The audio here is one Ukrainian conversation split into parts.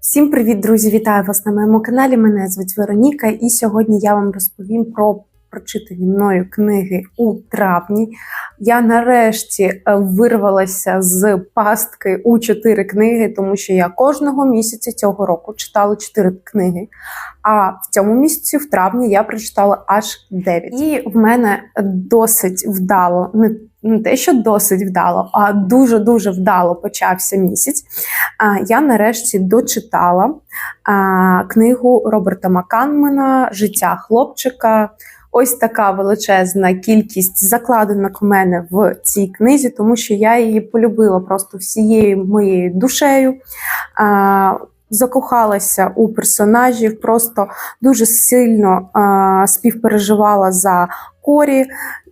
Всім привіт, друзі! Вітаю вас на моєму каналі. Мене звуть Вероніка, і сьогодні я вам розповім про прочитані мною книги у травні. Я нарешті е, вирвалася з пастки у чотири книги, тому що я кожного місяця цього року читала чотири книги. А в цьому місяці, в травні, я прочитала аж дев'ять. І в мене досить вдало, не не те, що досить вдало, а дуже дуже вдало почався місяць. Я нарешті дочитала книгу Роберта Маканмана Життя хлопчика. Ось така величезна кількість закладинок у мене в цій книзі, тому що я її полюбила просто всією моєю душею. Закохалася у персонажів, просто дуже сильно а, співпереживала за Корі,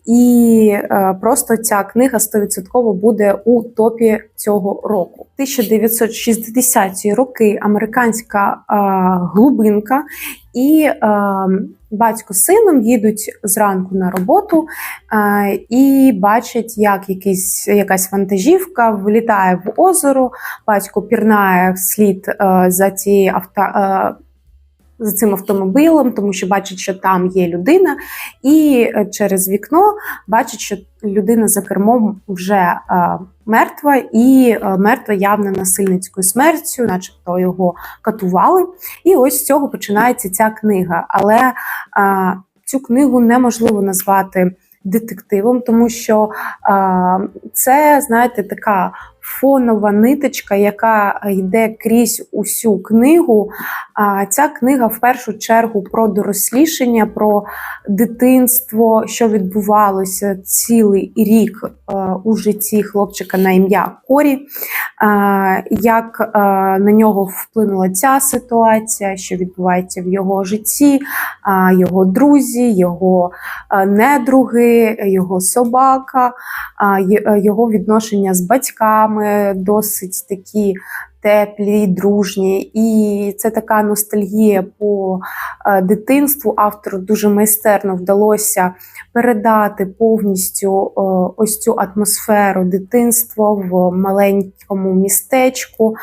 і е, просто ця книга 100% буде у топі цього року. 1960-ті роки американська е, глибинка і е, батько з сином їдуть зранку на роботу е, і бачать, як якийсь, якась вантажівка влітає в озеро. Батько пірнає вслід е, за цією авто. Е, за цим автомобілем, тому що бачить, що там є людина, і е, через вікно бачить, що людина за кермом вже е, мертва, і е, мертва явно насильницькою смертю, начебто його катували. І ось з цього починається ця книга. Але е, цю книгу неможливо назвати детективом, тому що е, це, знаєте, така фонова ниточка, яка йде крізь усю книгу. А ця книга в першу чергу про дорослішання, про дитинство, що відбувалося цілий рік е, у житті хлопчика на ім'я Корі, е, як е, на нього вплинула ця ситуація, що відбувається в його житті, його друзі, його недруги, його собака, його відношення з батьками саме досить такі теплі, дружні, і це така ностальгія по е, дитинству. Автору дуже майстерно вдалося передати повністю е, ось цю атмосферу дитинства в маленькому містечку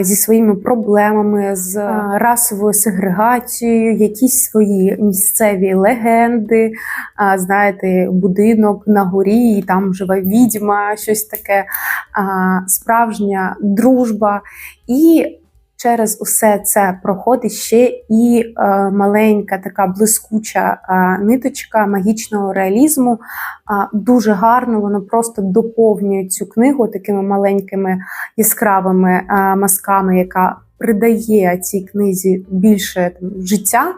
зі своїми проблемами, з е, расовою сегрегацією, якісь свої місцеві легенди. Знаєте, будинок на горі, і там живе відьма, щось таке, справжня дружба. І через усе це проходить ще і е, маленька така блискуча е, ниточка магічного реалізму. Е, дуже гарно воно просто доповнює цю книгу такими маленькими яскравими е, мазками, яка придає цій книзі більше там, життя.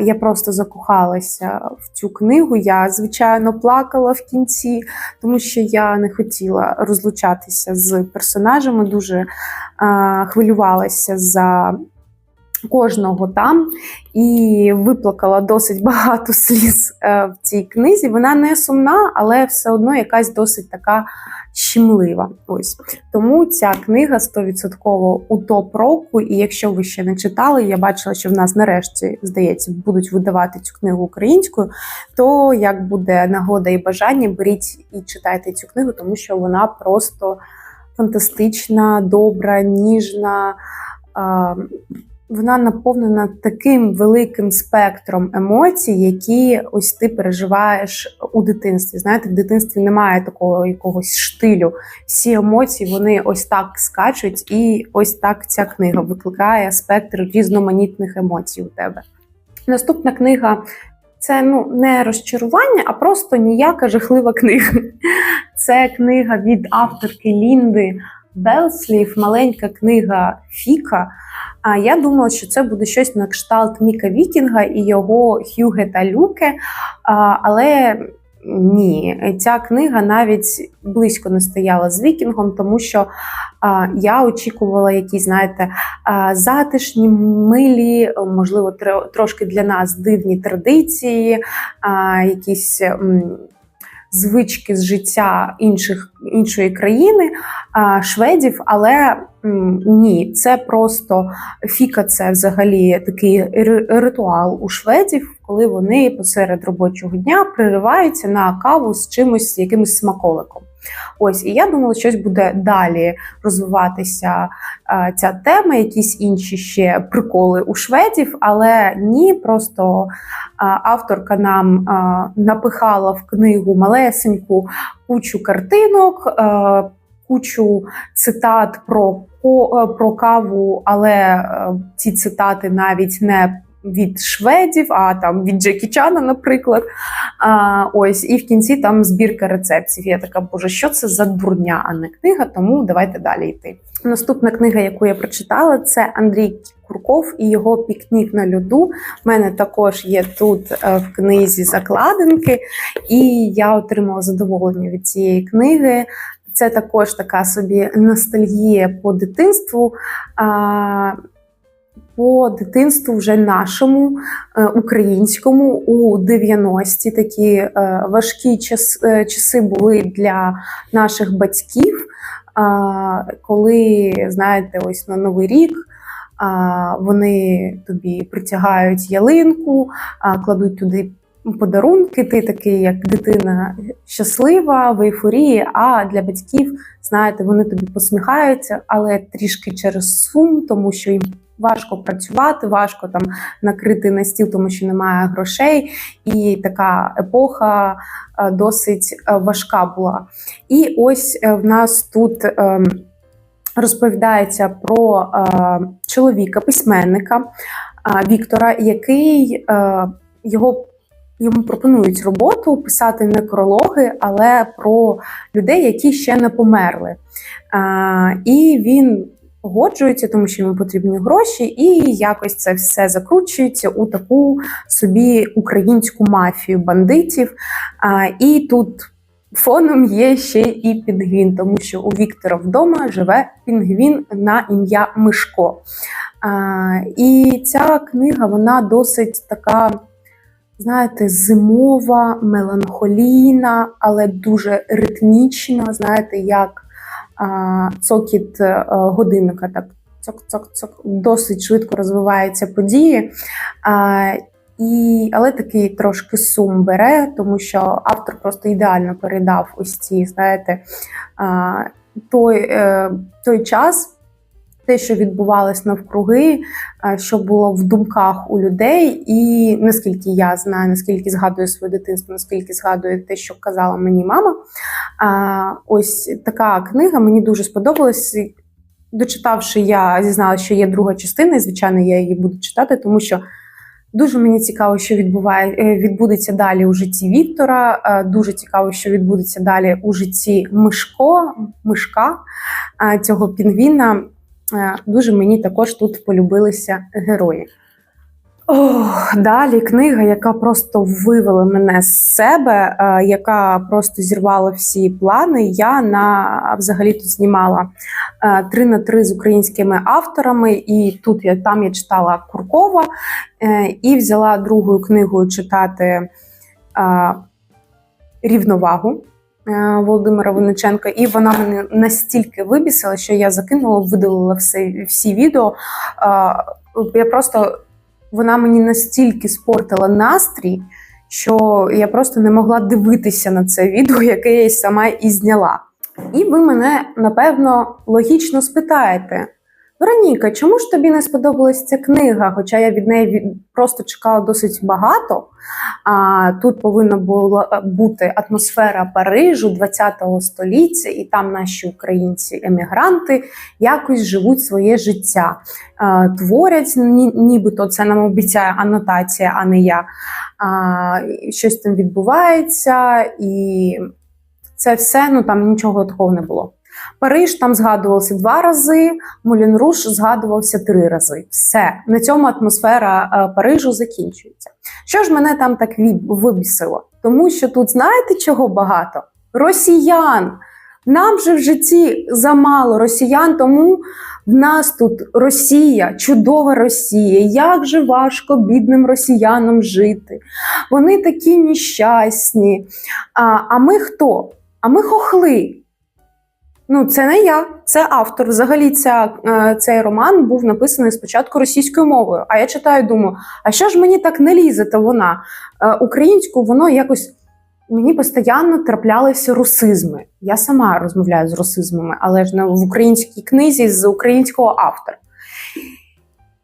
Я просто закохалася в цю книгу. Я, звичайно, плакала в кінці, тому що я не хотіла розлучатися з персонажами, дуже хвилювалася за кожного там і виплакала досить багато сліз е, в цій книзі. Вона не сумна, але все одно якась досить така щемлива. Ось тому ця книга 100% у топ року. І якщо ви ще не читали, я бачила, що в нас нарешті здається будуть видавати цю книгу українською. То як буде нагода і бажання, беріть і читайте цю книгу, тому що вона просто фантастична, добра, ніжна вона наповнена таким великим спектром емоцій, які ось ти переживаєш у дитинстві. Знаєте, в дитинстві немає такого якогось штилю. Всі емоції вони ось так скачуть, і ось так ця книга викликає спектр різноманітних емоцій у тебе. Наступна книга. Це ну не розчарування, а просто ніяка жахлива книга. Це книга від авторки Лінди Белслів, маленька книга Фіка. А я думала, що це буде щось на кшталт Міка Вікінга і його Хюгета Люке. Але ні, ця книга навіть близько не стояла з Вікінгом, тому що я очікувала якісь, знаєте, затишні, милі, можливо, трошки для нас дивні традиції, якісь. Звички з життя інших іншої країни, шведів, але ні, це просто фіка, це взагалі такий ритуал у шведів, коли вони посеред робочого дня пририваються на каву з чимось, якимось смаколиком. Ось, і я думала, щось буде далі розвиватися е, ця тема, якісь інші ще приколи у шведів, але ні, просто е, авторка нам е, напихала в книгу малесеньку кучу картинок, е, кучу цитат про, е, про каву, але е, ці цитати навіть не від шведів, а там від Джекі Чана, наприклад. А, ось, і в кінці там збірка рецептів. Я така, боже, що це за дурня, а не книга, тому давайте далі йти. Наступна книга, яку я прочитала, це Андрій Курков і його пікнік на льоду. У мене також є тут е, в книзі закладинки, і я отримала задоволення від цієї книги. Це також така собі ностальгія по дитинству. По дитинству вже нашому е, українському у 90-ті такі е, важкі е, часи були для наших батьків, коли знаєте, ось на Новий рік. Вони тобі притягають ялинку, кладуть туди подарунки. Ти такий, як дитина щаслива в ейфорії. А для батьків, знаєте, вони тобі посміхаються, але трішки через сум, тому що їм важко працювати, важко там накрити на стіл, тому що немає грошей, і така епоха е, досить е, важка була. І ось е, в нас тут. ем, Розповідається про е, чоловіка, письменника е, Віктора, який е, його йому пропонують роботу писати некрологи, але про людей, які ще не померли. Е, і він погоджується, тому що йому потрібні гроші, і якось це все закручується у таку собі українську мафію бандитів. А, І тут фоном є ще і пінгвін, тому що у Віктора вдома живе пінгвін на ім'я Мишко. А, І ця книга вона досить така. Знаєте, зимова, меланхолійна, але дуже ритмічна. Знаєте, як цокіт е, годинника, так цок-цок-цок, досить швидко розвиваються події. І, але такий трошки сум бере, тому що автор просто ідеально передав ось ці, знаєте, той, е, той час. Те, що відбувалось навкруги, що було в думках у людей, і наскільки я знаю, наскільки згадую своє дитинство, наскільки згадую те, що казала мені мама. Ось така книга мені дуже сподобалась. Дочитавши, я зізналася, що є друга частина, і звичайно, я її буду читати, тому що дуже мені цікаво, що відбуває, е, відбудеться далі у житті Віктора. Е, Дуже цікаво, що відбудеться далі у житті Мишко, Мишка е, цього пінгвіна. Е, Дуже мені також тут полюбилися герої. Ох, далі книга, яка просто вивела мене з себе, е, яка просто зірвала всі плани. Я на взагалі тут знімала е, три на три з українськими авторами, і тут я там я читала Куркова і взяла другою книгою читати рівновагу. Е, Володимира Винниченка, і вона мене настільки вибісила, що я закинула, видалила все, всі відео. Я просто вона мені настільки спортила настрій, що я просто не могла дивитися на це відео, яке я сама і зняла. І ви мене напевно логічно спитаєте: Вероніка, чому ж тобі не сподобалась ця книга? Хоча я від неї просто чекала досить багато. А тут повинна була бути атмосфера Парижу 20-го століття, і там наші українці-емігранти якось живуть своє життя е, творять, ні, нібито це нам обіцяє анотація, а не я. А, щось там відбувається, і це все, ну там нічого такого не було. Париж там згадувався два рази, Мулін Руш згадувався три рази. Все, на цьому атмосфера е, Парижу закінчується. Що ж мене там так вибісило? Тому що тут знаєте чого багато? Росіян! Нам же в житті замало росіян, тому в нас тут Росія, чудова Росія. Як же важко бідним росіянам жити. Вони такі нещасні. А, а ми хто? А ми хохли. Ну, це не я, це автор. Взагалі, ця, е, цей роман був написаний спочатку російською мовою. А я читаю, думаю, а що ж мені так не лізе, то вона? Е, Українську воно якось мені постійно траплялися русизми. Я сама розмовляю з русизмами, але ж не в українській книзі з українського автора.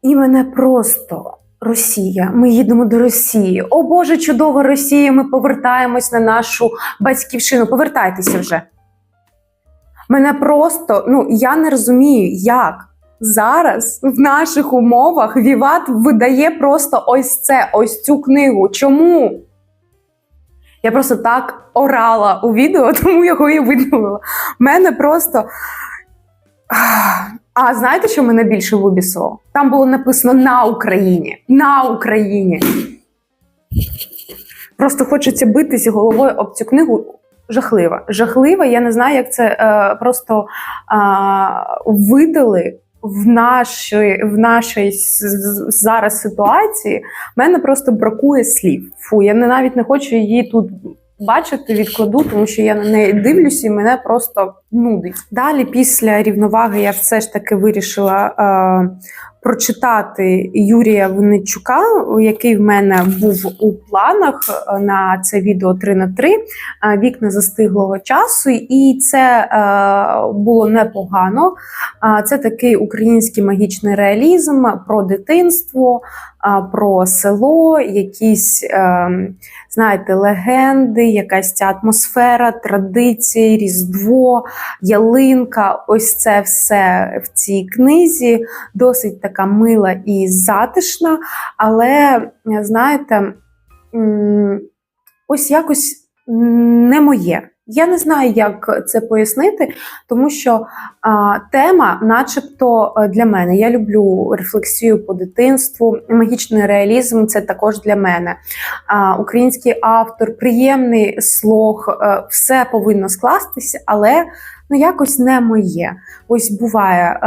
І мене просто Росія, ми їдемо до Росії. О Боже, чудова Росія! Ми повертаємось на нашу батьківщину. Повертайтеся вже. Мене просто, ну я не розумію, як зараз в наших умовах Віват видає просто ось це, ось цю книгу. Чому? Я просто так орала у відео, тому його і видалила. Мене просто. А знаєте, що мене більше вибісило? Там було написано на Україні. На Україні. Просто хочеться битись головою об цю книгу. Жахлива. Жахлива. Я не знаю, як це е, просто е, видали в нашій, в нашій зараз ситуації. В мене просто бракує слів. Фу, я навіть не хочу її тут бачити, відкладу, тому що я на неї дивлюся і мене просто нудить. Далі, після рівноваги, я все ж таки вирішила е, прочитати Юрія Винничука, який в мене був у планах е, на це відео 3 на 3 е, вікна застиглого часу, і це е, було непогано. Це такий український магічний реалізм про дитинство, про село, якісь, знаєте, легенди, якась ця атмосфера, традиції, різдво, ялинка. Ось це все в цій книзі. Досить така мила і затишна, але, знаєте, ось якось не моє. Я не знаю, як це пояснити, тому що а, тема, начебто, е, для мене. Я люблю рефлексію по дитинству, магічний реалізм це також для мене. А, український автор, приємний слог, е, все повинно скластися, але ну якось не моє. Ось буває,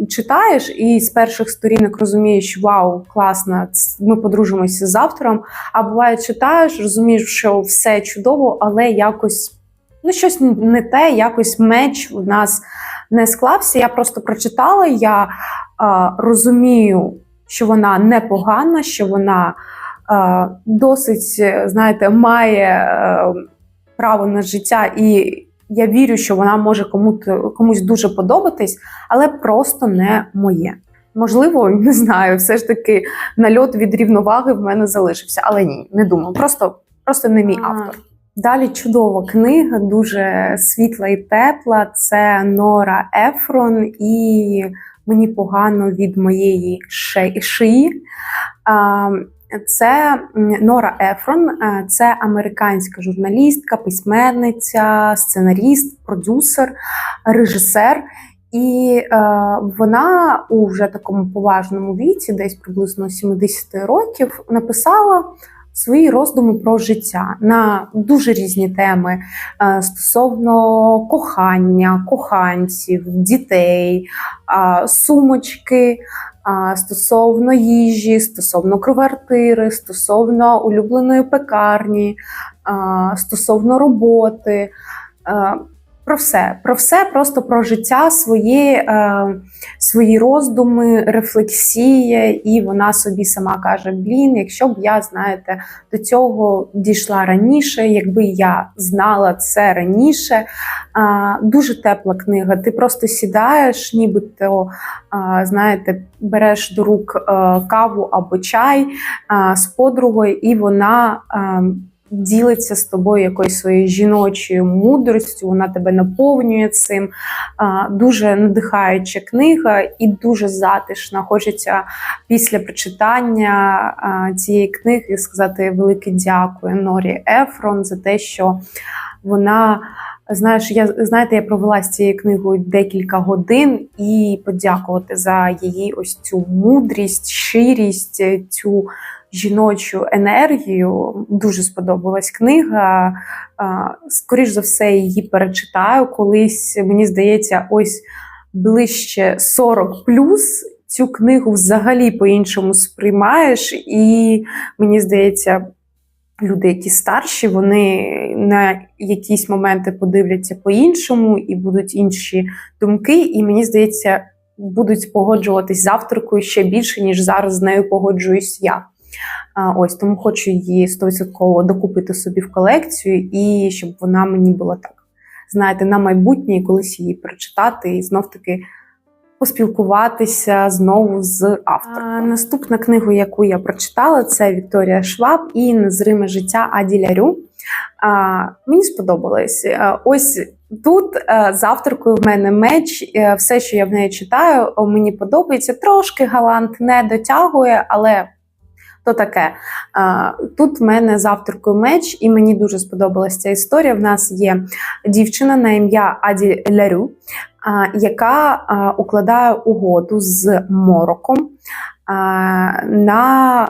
е, читаєш і з перших сторінок розумієш, вау, класно, ми подружимося з автором. А буває, читаєш, розумієш, що все чудово, але якось ну щось не те, якось меч у нас не склався. Я просто прочитала. Я е, розумію, що вона непогана, що вона е, досить, знаєте, має е, право на життя, і я вірю, що вона може кому-то комусь дуже подобатись, але просто не моє. Можливо, не знаю, все ж таки нальот від рівноваги в мене залишився, але ні, не думаю. Просто, просто не мій автор. Далі чудова книга, дуже світла і тепла. Це Нора Ефрон, і мені погано від моєї шиї. Це Нора Ефрон, це американська журналістка, письменниця, сценаріст, продюсер, режисер. І е, вона у вже такому поважному віці, десь приблизно 70 років, написала свої роздуми про життя на дуже різні теми е, стосовно кохання, коханців, дітей, е, сумочки. е, Стосовно їжі, стосовно квартири, стосовно улюбленої пекарні, стосовно роботи, про все, про все, просто про життя, своє, е, свої роздуми, рефлексія, і вона собі сама каже: Блін, якщо б я, знаєте, до цього дійшла раніше, якби я знала це раніше. А, Дуже тепла книга. Ти просто сідаєш, нібито а, знаєте, береш до рук е, каву або чай а, з подругою, і вона. е, Ділиться з тобою якоюсь своєю жіночою мудростю, вона тебе наповнює цим. Дуже надихаюча книга і дуже затишна. Хочеться після прочитання цієї книги сказати велике дякую Норі Ефрон за те, що вона. Знаєш, я знаєте, я провела з цією книгою декілька годин і подякувати за її ось цю мудрість, щирість, цю жіночу енергію. Дуже сподобалась книга. Скоріш за все, її перечитаю колись. Мені здається, ось ближче 40 плюс. Цю книгу взагалі по-іншому сприймаєш, і мені здається, люди, які старші, вони на якісь моменти подивляться по-іншому і будуть інші думки. І мені здається, будуть погоджуватись з авторкою ще більше, ніж зараз з нею погоджуюсь я. Ось тому хочу її 100% докупити собі в колекцію, і щоб вона мені була так, знаєте, на майбутнє і колись її прочитати і знов таки поспілкуватися знову з автором. Наступна книга, яку я прочитала, це Вікторія Шваб і Незриме життя Аді Лярю. А, Мені сподобалось. А, ось тут а, з авторкою в мене меч. А, все, що я в неї читаю, мені подобається. Трошки галант не дотягує, але то таке. Тут в мене з авторкою меч, і мені дуже сподобалася ця історія. В нас є дівчина на ім'я Аді Лярю, яка укладає угоду з мороком на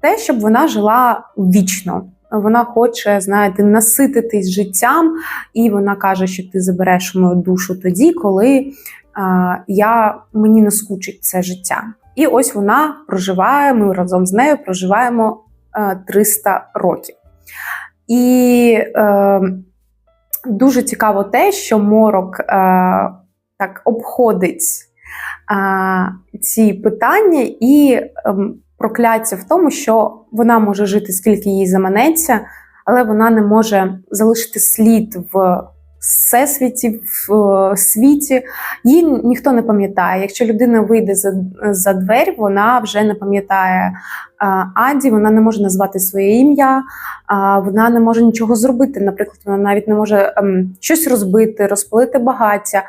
те, щоб вона жила вічно. Вона хоче, знаєте, насититись життям, і вона каже, що ти забереш мою душу тоді, коли я, мені наскучить це життя. І ось вона проживає, ми разом з нею проживаємо е, 300 років. І е, дуже цікаво те, що морок е, так обходить е, ці питання і е, прокляття в тому, що вона може жити скільки їй заманеться, але вона не може залишити слід в всесвіті, в е, світі. Її ніхто не пам'ятає. Якщо людина вийде за, за двері, вона вже не пам'ятає Аді, вона не може назвати своє ім'я, а вона не може нічого зробити. Наприклад, вона навіть не може ем, щось розбити, розпалити багаття.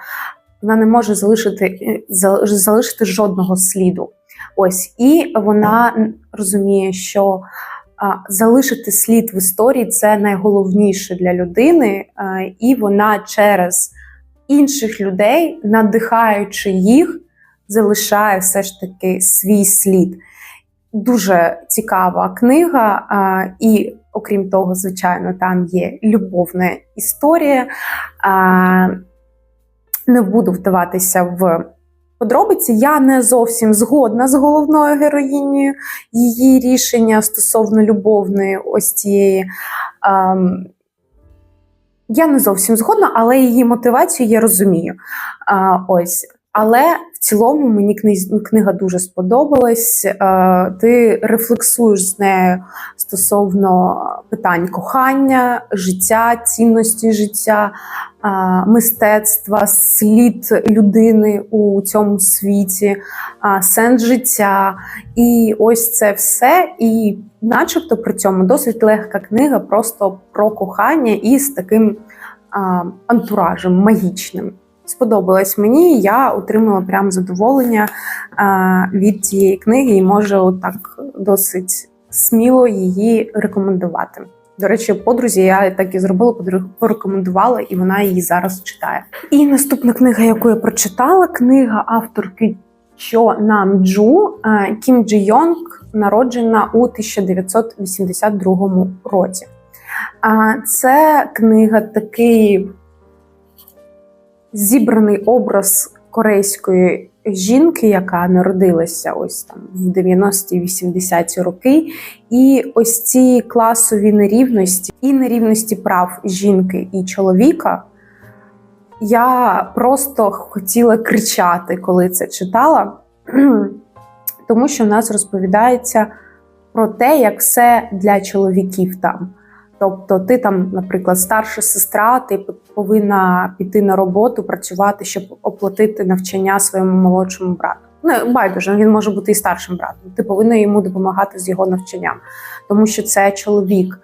Вона не може залишити, е, залишити жодного сліду. Ось і вона розуміє, що залишити слід в історії це найголовніше для людини, і вона через інших людей, надихаючи їх, залишає все ж таки свій слід. Дуже цікава книга, і окрім того, звичайно, там є любовна історія. Не буду вдаватися в подробиці. Я не зовсім згодна з головною героїнею її рішення стосовно любовної ось цієї. Ем, я не зовсім згодна, але її мотивацію я розумію. А, ось. Але в цілому мені книга дуже сподобалась. Ти рефлексуєш з нею стосовно питань кохання, життя, цінності життя, мистецтва, слід людини у цьому світі, сенс життя. І ось це все. І, начебто, при цьому досить легка книга, просто про кохання із таким антуражем магічним сподобалась мені. Я отримала прям задоволення від цієї книги і можу так досить сміло її рекомендувати. До речі, подрузі я так і зробила, порекомендувала, і вона її зараз читає. І наступна книга, яку я прочитала, книга авторки Чо Нам Джу Кім Джі Йонг, народжена у 1982 році. Це книга такий зібраний образ корейської жінки, яка народилася ось там в 90-80-ті роки, і ось ці класові нерівності і нерівності прав жінки і чоловіка. Я просто хотіла кричати, коли це читала, тому що в нас розповідається про те, як все для чоловіків там. Тобто, ти там, наприклад, старша сестра, ти повинна піти на роботу, працювати, щоб оплатити навчання своєму молодшому брату. Ну, байдуже, він може бути і старшим братом. Ти повинна йому допомагати з його навчанням, тому що це чоловік.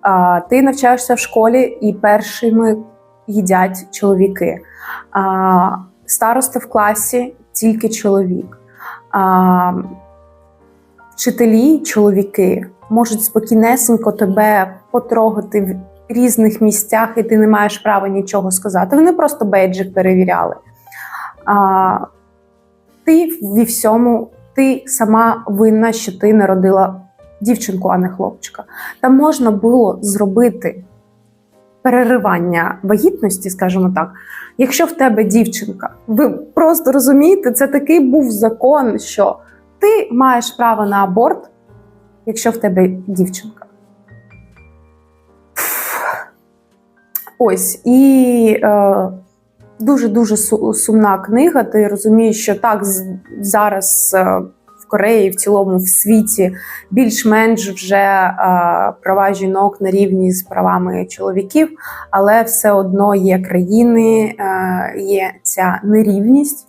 А, Ти навчаєшся в школі, і першими їдять чоловіки. А, Староста в класі тільки чоловік. А, Вчителі, чоловіки можуть спокійнесенько тебе потрогати в різних місцях, і ти не маєш права нічого сказати. Вони просто бейджик перевіряли. А, Ти ві всьому, ти сама винна, що ти народила дівчинку, а не хлопчика. Там можна було зробити переривання вагітності, скажімо так. Якщо в тебе дівчинка, ви просто розумієте, це такий був закон, що ти маєш право на аборт, якщо в тебе дівчинка. Ось і е, дуже дуже сумна книга. Ти розумієш, що так зараз е, в Кореї, в цілому в світі більш-менш вже е, права жінок на рівні з правами чоловіків, але все одно є країни, е, є ця нерівність,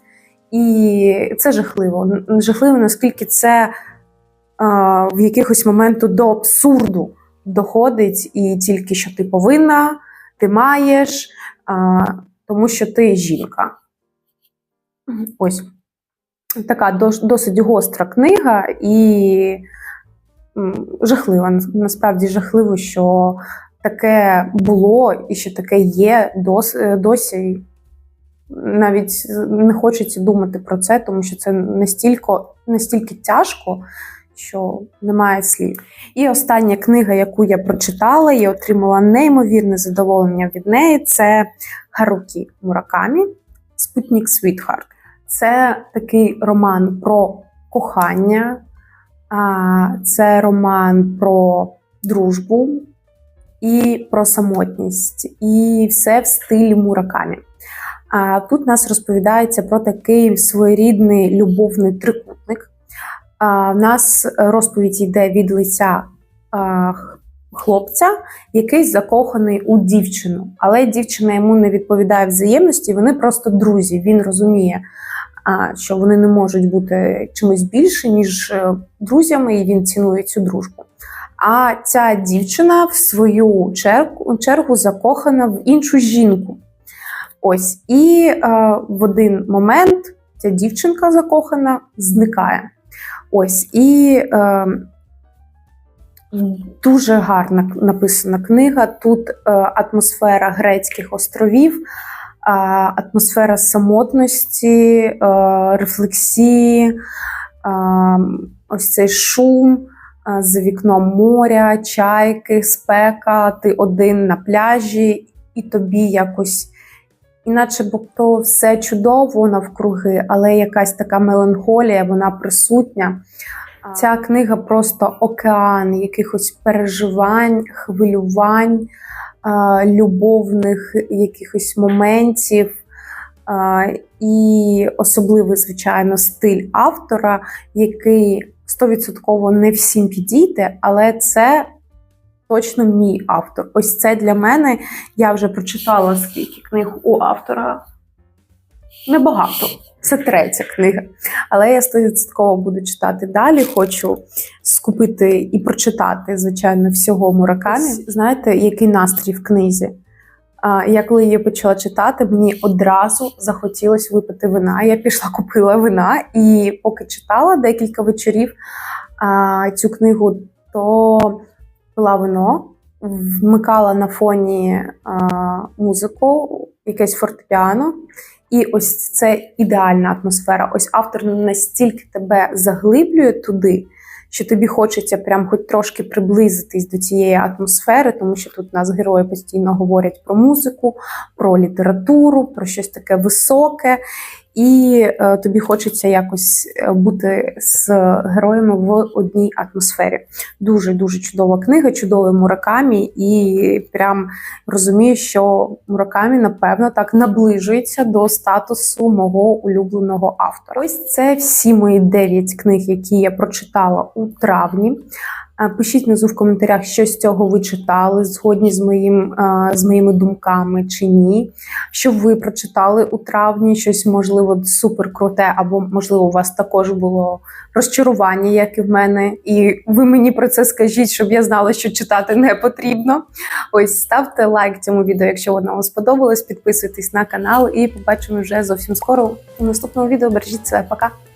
і це жахливо. Жахливо, наскільки це в якихось моменту до абсурду доходить, і тільки що ти повинна, ти маєш, тому що ти жінка. Ось така досить гостра книга і жахлива. Насправді жахливо, що таке було і що таке є е, досі. Навіть не хочеться думати про це, тому що це настільки, настільки тяжко, що немає слів. І остання книга, яку я прочитала і отримала неймовірне задоволення від неї, це Харукі Муракамі Спутник Світхарт. Це такий роман про кохання, це роман про дружбу і про самотність, і все в стилі Муракамі. А тут нас розповідається про такий своєрідний любовний трикутник. В нас розповідь йде від лиця хлопця, який закоханий у дівчину, але дівчина йому не відповідає взаємності, вони просто друзі. Він розуміє, що вони не можуть бути чимось більше, ніж е, друзями, і він цінує цю дружбу. А ця дівчина в свою чергу, чергу закохана в іншу жінку. Ось, і е, в один момент ця дівчинка закохана зникає. Ось, і е, дуже гарна написана книга. Тут е, атмосфера грецьких островів, е, атмосфера самотності, е, рефлексії, е, ось цей шум. е, За вікном моря, чайки, спека, ти один на пляжі, і тобі якось, іначе бо то все чудово навкруги, але якась така меланхолія, вона присутня. Ця книга просто океан якихось переживань, хвилювань, любовних якихось моментів. І особливий, звичайно, стиль автора, який стовідсотково не всім підійде, але це точно мій автор. Ось це для мене. Я вже прочитала скільки книг у автора. Небагато. Це третя книга. Але я стовідсотково буду читати далі. Хочу скупити і прочитати, звичайно, всього Муракамі. Знаєте, який настрій в книзі? Я коли її почала читати, мені одразу захотілося випити вина. Я пішла, купила вина, і поки читала декілька вечорів цю книгу, то пила вино, вмикала на фоні а, музику, якесь фортепіано. І ось це ідеальна атмосфера. Ось автор настільки тебе заглиблює туди, що тобі хочеться прям хоч трошки приблизитись до цієї атмосфери, тому що тут нас герої постійно говорять про музику, про літературу, про щось таке високе. І е, тобі хочеться якось е, бути з героями в одній атмосфері. Дуже дуже чудова книга, чудовий Муракамі, і прям розумію, що Муракамі, напевно, так наближується до статусу мого улюбленого автора. Ось це всі мої 9 книг, які я прочитала у травні. Пишіть внизу в коментарях, що з цього ви читали, згодні з, моїм, з моїми думками чи ні. Що ви прочитали у травні, щось можливо супер круте, або можливо у вас також було розчарування, як і в мене. І ви мені про це скажіть, щоб я знала, що читати не потрібно. Ось ставте лайк цьому відео, якщо воно вам сподобалось. Підписуйтесь на канал і побачимо вже зовсім скоро у наступному відео. Бережіть себе, пока!